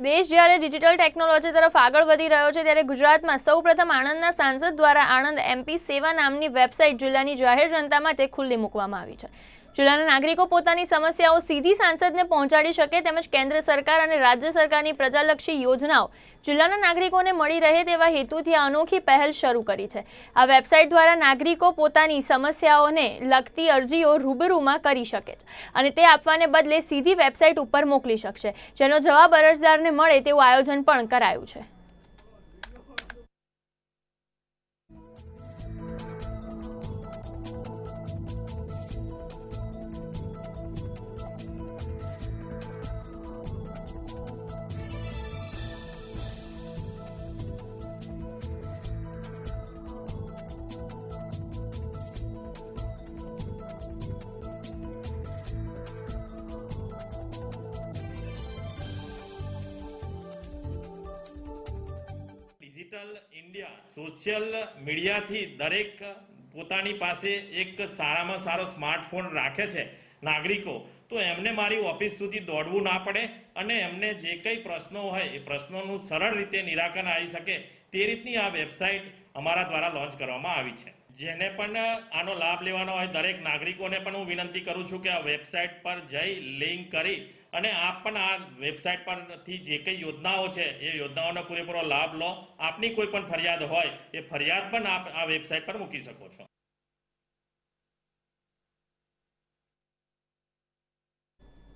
દેશ જ્યારે digital technology તરફ આગળ વધી રહ્યો છે, ત્યારે ગુજરાતમાં સૌપ્રથમ આણંદના સાંસદ દ્વારા આણંદ એમપી સેવા નામની વેબસાઇટ જિલ્લાની જાહેર જનતા માટે ખુલ્લી મૂકવામાં આવી છે. જિલ્લાના નાગરિકો પોતાની સમસ્યાઓ સીધી સાંસદને પહોંચાડી શકે તેમજ કેન્દ્ર સરકાર અને રાજ્ય સરકારની પ્રજાલક્ષી યોજનાઓ જિલ્લાના નાગરિકોને મળી રહે તેવા હેતુથી આ અનોખી પહેલ શરૂ કરી છે. આ વેબસાઇટ દ્વારા નાગરિકો પોતાની સમસ્યાઓને લગતી અરજીઓ રૂબરૂમાં કરી શકે છે અને તે આપવાને બદલે સીધી વેબસાઇટ ઉપર મોકલી શકશે. જેનો જવાબ અરજદારને મળે તેવું આયોજન પણ કરાયું છે. ઇન્ડિયા સોશિયલ મીડિયાથી દરેક પોતાની પાસે એક સારામાં સારો સ્માર્ટફોન રાખે છે નાગરિકો, તો એમને મારી ઓફિસ સુધી દોડવું ના પડે અને એમને જે કંઈ પ્રશ્નો હોય એ પ્રશ્નોનું સરળ રીતે નિરાકરણ આવી શકે તે રીતની આ વેબસાઇટ અમારા દ્વારા લોન્ચ કરવામાં આવી છે. જેને પણ આનો લાભ લેવાનો હોય દરેક નાગરિકોને પણ હું વિનંતી કરું છું કે આ વેબસાઇટ પર જઈ લિંક કરી અને આપ પણ આ વેબસાઇટ પરથી જે કંઈ યોજનાઓ છે, એ યોજનાઓનો પૂરેપૂરો લાભ લો. આપની કોઈ પણ ફરિયાદ હોય, એ ફરિયાદ પણ આપ આ વેબસાઇટ પર મૂકી શકો છો.